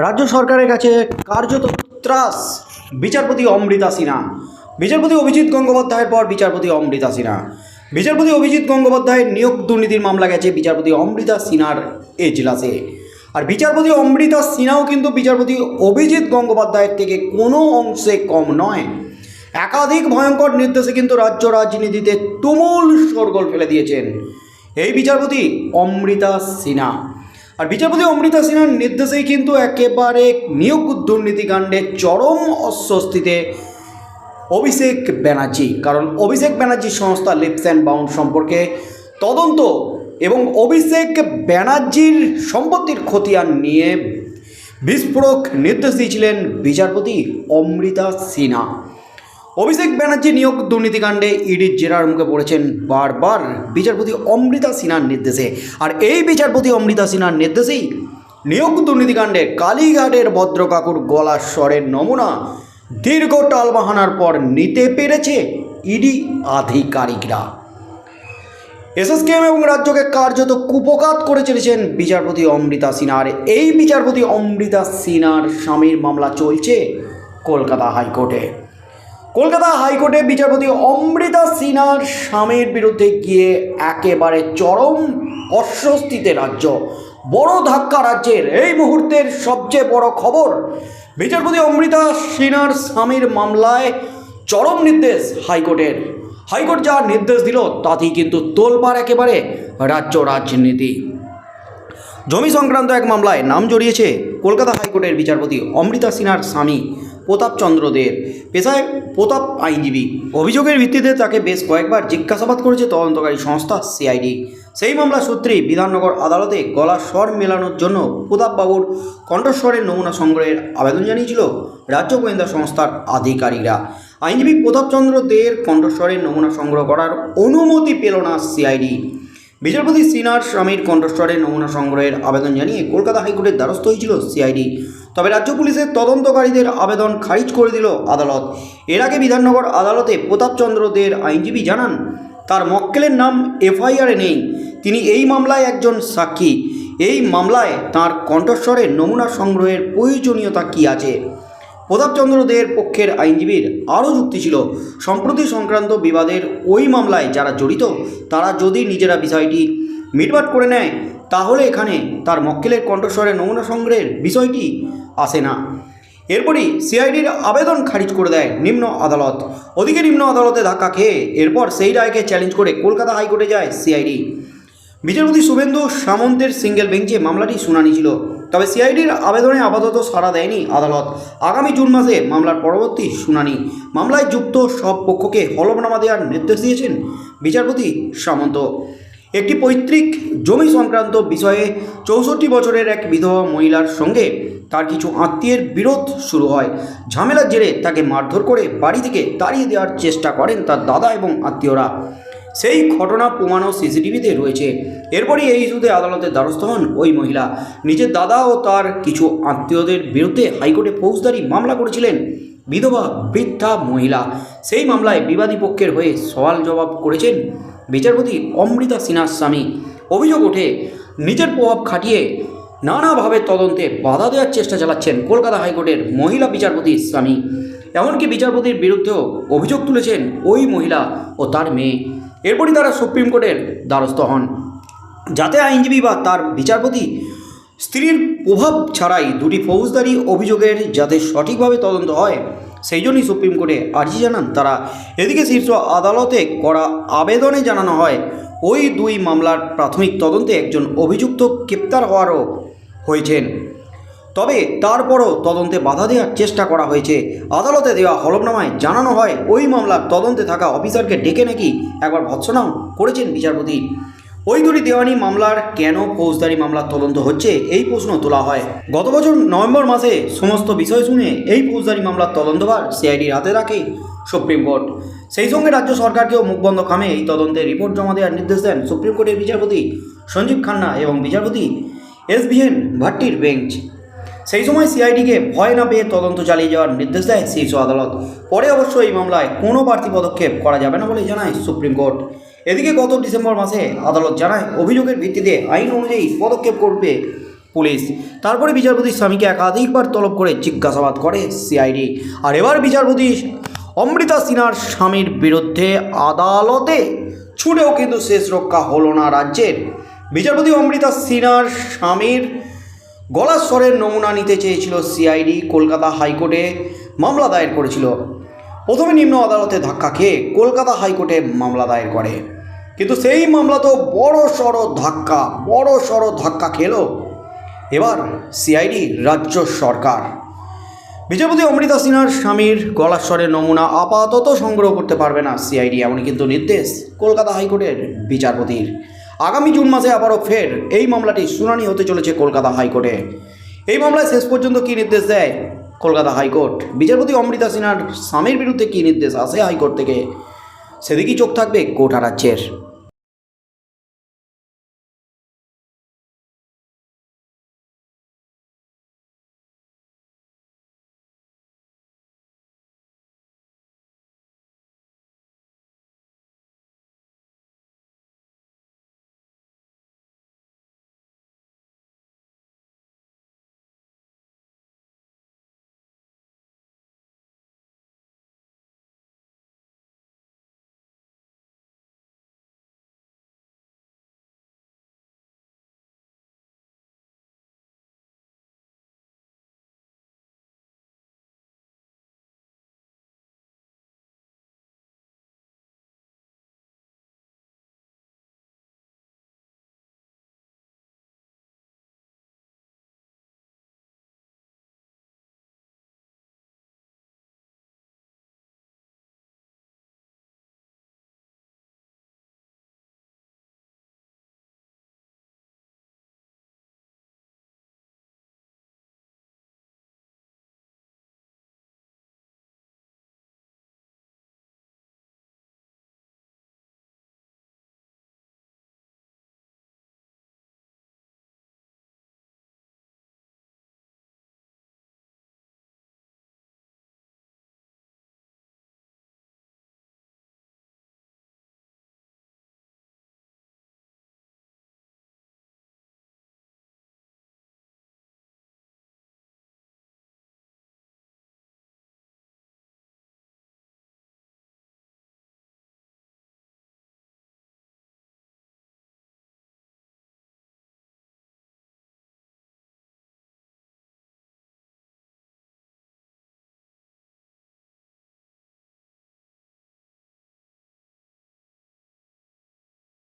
রাজ্য সরকারের কাছে কার্যত ত্রাস। বিচারপতি অমৃতা সিনহা। বিচারপতি অভিজিৎ গঙ্গোপাধ্যায়ের পর বিচারপতি অমৃতা সিনহা। বিচারপতি অভিজিৎ গঙ্গোপাধ্যায়ের নিয়োগ দুর্নীতির মামলা গেছে বিচারপতি অমৃতা সিনহার এজলাসে। আর বিচারপতি অমৃতা সিনহাও কিন্তু বিচারপতি অভিজিৎ গঙ্গোপাধ্যায়ের থেকে কোনো অংশে কম নয়। একাধিক ভয়ঙ্কর নির্দেশে কিন্তু রাজ্য রাজনীতিতে তুমুল শোরগোল ফেলে দিয়েছেন। এই বিচারপতি অমৃতা সিনহা। আর বিচারপতি অমৃতা সিনহার নির্দেশেই কিন্তু একেবারে নিয়োগ দুর্নীতিকাণ্ডে চরম অস্বস্তিতে অভিষেক ব্যানার্জি। কারণ অভিষেক ব্যানার্জি সংস্থা লিপস অ্যান্ড বাউন্ড সম্পর্কে তদন্ত এবং অভিষেক ব্যানার্জির সম্পত্তির খতিয়ান নিয়ে বিস্ফোরক নির্দেশ দিয়েছিলেন বিচারপতি অমৃতা সিনহা। অভিষেক ব্যানার্জি নিয়োগ দুর্নীতিকাণ্ডে ইডির জেরার মুখে পড়েছেন বারবার। বিচারপতি অমৃতা সিনহার নির্দেশে। আর এই বিচারপতি অমৃতা সিনহার নির্দেশেই নিয়োগ দুর্নীতিকাণ্ডে কালীঘাটের ভদ্রকাকুর গলার স্বরের নমুনা দীর্ঘ টালবাহানার পর নিতে পেরেছে ইডি আধিকারিকরা। এসএসকেএম এবং রাজ্যকে কার্যত কুপকাত করে চলেছেন বিচারপতি অমৃতা সিনহার এই বিচারপতি অমৃতা সিনহার স্বামীর মামলা চলছে কলকাতা হাইকোর্টে। কলকাতা হাইকোর্টে বিচারপতি অমৃতা সিনহার স্বামীর বিরুদ্ধে গিয়ে একেবারে চরম অস্বস্তিতে রাজ্য। বড় ধাক্কা রাজ্যের এই মুহূর্তের সবচেয়ে বড় খবর, বিচারপতি অমৃতা সিনহার স্বামীর মামলায় চরম নির্দেশ হাইকোর্টের। হাইকোর্ট যা নির্দেশ দিল, তাতেই কিন্তু তোলপাড় একেবারে রাজ্য রাজনীতি। জমি সংক্রান্ত এক মামলায় নাম জড়িয়েছে কলকাতা হাইকোর্টের বিচারপতি অমৃতা সিনহার স্বামী। প্রতাপ চন্দ্র দের পেশায় প্রতাপ আইনজীবী। অভিযোগের ভিত্তিতে তাকে বেশ কয়েকবার জিজ্ঞাসাবাদ করেছে তদন্তকারী সংস্থা সিআইডি। সেই মামলা সূত্রেই বিধাননগর আদালতে গলার স্বর মেলানোর জন্য প্রতাপবাবুর কণ্ঠস্বরের নমুনা সংগ্রহের আবেদন জানিয়েছিল রাজ্য গোয়েন্দা সংস্থার আধিকারিকরা। আইনজীবী প্রতাপচন্দ্র দের কণ্ঠস্বরের নমুনা সংগ্রহ করার অনুমতি পেল না সিআইডি। বিচারপতি সিনহার স্বামীর কণ্ঠস্বরের নমুনা সংগ্রহের আবেদন জানিয়ে কলকাতা হাইকোর্টের দ্বারস্থ হয়েছিল সিআইডি। তবে রাজ্য পুলিশের তদন্তকারীদের আবেদন খারিজ করে দিল আদালত। এর আগে বিধাননগর আদালতে প্রতাপচন্দ্র দের আইনজীবী জানান, তার মক্কেলের নাম এফআইআরে নেই। তিনি এই মামলায় একজন সাক্ষী। এই মামলায় তার কণ্ঠস্বরের নমুনা সংগ্রহের প্রয়োজনীয়তা কী আছে? প্রতাপচন্দ্র দের পক্ষের আইনজীবীর আরও যুক্তি ছিল, সম্প্রতি সংক্রান্ত বিবাদের ওই মামলায় যারা জড়িত, তারা যদি নিজেরা বিষয়টি মিটমাট করে নেয়, তাহলে এখানে তার মক্কেলের কণ্ঠস্বরের নমুনা সংগ্রহের বিষয়টি আসে না। এরপরই সিআইডির আবেদন খারিজ করে দেয় নিম্ন আদালত। ওদিকে নিম্ন আদালতে ধাক্কা খেয়ে এরপর সেই রায়কে চ্যালেঞ্জ করে কলকাতা হাইকোর্টে যায় সিআইডি। বিচারপতি শুভেন্দু সামন্তের সিঙ্গেল বেঞ্চে মামলাটি শুনানি ছিল। তবে সিআইডির আবেদনে আপাতত সাড়া দেয়নি আদালত। আগামী জুন মাসে মামলার পরবর্তী শুনানি। মামলায় যুক্ত সব পক্ষকে হলফনামা দেওয়ার নির্দেশ দিয়েছেন বিচারপতি সামন্ত। একটি পৈতৃক জমি সংক্রান্ত বিষয়ে চৌষট্টি বছরের এক বিধবা মহিলার সঙ্গে তার কিছু আত্মীয়ের বিরোধ শুরু হয়। ঝামেলার জেরে তাকে মারধর করে বাড়ি থেকে তাড়িয়ে দেওয়ার চেষ্টা করেন তার দাদা এবং আত্মীয়রা। সেই ঘটনা প্রমাণও সিসিটিভিতে রয়েছে। এরপরই এই ইস্যুতে আদালতের দ্বারস্থ হন ওই মহিলা। নিজের দাদা ও তার কিছু আত্মীয়দের বিরুদ্ধে হাইকোর্টে ফৌজদারি মামলা করেছিলেন বিধবা বৃদ্ধা মহিলা। সেই মামলায় বিবাদী পক্ষের হয়ে সওয়াল জবাব করেছেন বিচারপতি অমৃতা সিনহার স্বামী। অভিযোগ ওঠে, নিজের প্রভাব খাটিয়ে নানাভাবে তদন্তে বাধা দেওয়ার চেষ্টা চালাচ্ছেন কলকাতা হাইকোর্টের মহিলা বিচারপতির স্বামী। এমনকি বিচারপতির বিরুদ্ধেও অভিযোগ তুলেছেন ওই মহিলা ও তার মেয়ে। এরপরই তারা সুপ্রিম কোর্টের দ্বারস্থ হন। যাতে আইনজীবী বা তার বিচারপতি স্ত্রীর প্রভাব ছাড়াই দুটি ফৌজদারি অভিযোগের যাতে সঠিকভাবে তদন্ত হয়, সেই জন্যই সুপ্রিম কোর্টে আর্জি জানান তারা। এদিকে শীর্ষ আদালতে করা আবেদনে জানানো হয়, ওই দুই মামলার প্রাথমিক তদন্তে একজন অভিযুক্ত গ্রেপ্তার হওয়ারও হয়েছেন। তবে তারপরও তদন্তে বাধা দেওয়ার চেষ্টা করা হয়েছে। আদালতে দেওয়া হলফনামায় জানানো হয়, ওই মামলার তদন্তে থাকা অফিসারকে ডেকে নাকি একবার ভৎসনাও করেছেন বিচারপতি। ওই দুটি দেওয়ানি মামলার কেন ফৌজদারি মামলার তদন্ত হচ্ছে, এই প্রশ্ন তোলা হয়। গত বছর নভেম্বর মাসে সমস্ত বিষয় শুনে এই ফৌজদারি মামলার তদন্তভার সিআইডির হাতে রাখে সুপ্রিম কোর্ট। সেই সঙ্গে রাজ্য সরকারকেও মুখবন্ধ খামে এই তদন্তে রিপোর্ট জমা দেওয়ার নির্দেশ দেন সুপ্রিম কোর্টের বিচারপতি সঞ্জীব খান্না এবং বিচারপতি এস বিএন ভাট্টির বেঞ্চ। সেই সময় সিআইডিকে ভয় না পেয়ে তদন্ত চালিয়ে যাওয়ার নির্দেশ দেয় শীর্ষ আদালত। পরে অবশ্য এই মামলায় কোনো বাড়তি পদক্ষেপ করা যাবে না বলে জানায় সুপ্রিম কোর্ট। এদিকে গত ডিসেম্বর মাসে আদালত জানায়, অভিযোগের ভিত্তিতে আইন অনুযায়ী পদক্ষেপ করবে পুলিশ। তারপরে বিচারপতি স্বামীকে একাধিকবার তলব করে জিজ্ঞাসাবাদ করে সিআইডি আর এবার বিচারপতি অমৃতা সিনহার স্বামীর বিরুদ্ধে আদালতে ছুটেও কিন্তু শেষ রক্ষা হলো না রাজ্যের। বিচারপতি অমৃতা সিনহার স্বামীর গলার স্বরের নমুনা নিতে চেয়েছিল সিআইডি, কলকাতা হাইকোর্টে মামলা দায়ের করেছিল। প্রথমে নিম্ন আদালতে ধাক্কা খেয়ে কলকাতা হাইকোর্টে মামলা দায়ের করে। কিন্তু সেই মামলা তো বড় সড়ো ধাক্কা, বড় সড়ো ধাক্কা খেলো। এবার সিআইডি, রাজ্য সরকার। বিচারপতি অমৃতা সিনহার স্বামীর গলার স্বরের নমুনা আপাতত সংগ্রহ করতে পারবে না সিআইডি, এমনই কিন্তু নির্দেশ কলকাতা হাইকোর্টের বিচারপতির। আগামী জুন মাসে আবারও ফের এই মামলাটি শুনানি হতে চলেছে কলকাতা হাইকোর্টে। এই মামলায় শেষ পর্যন্ত কী নির্দেশ দেয় কলকাতা হাইকোর্ট? বিচারপতি অমৃতা সিনহার স্বামীর বিরুদ্ধে কী নির্দেশ আসে হাইকোর্ট থেকে? সেদিকেই চোখ থাকবে কোর্ট রাজ্যের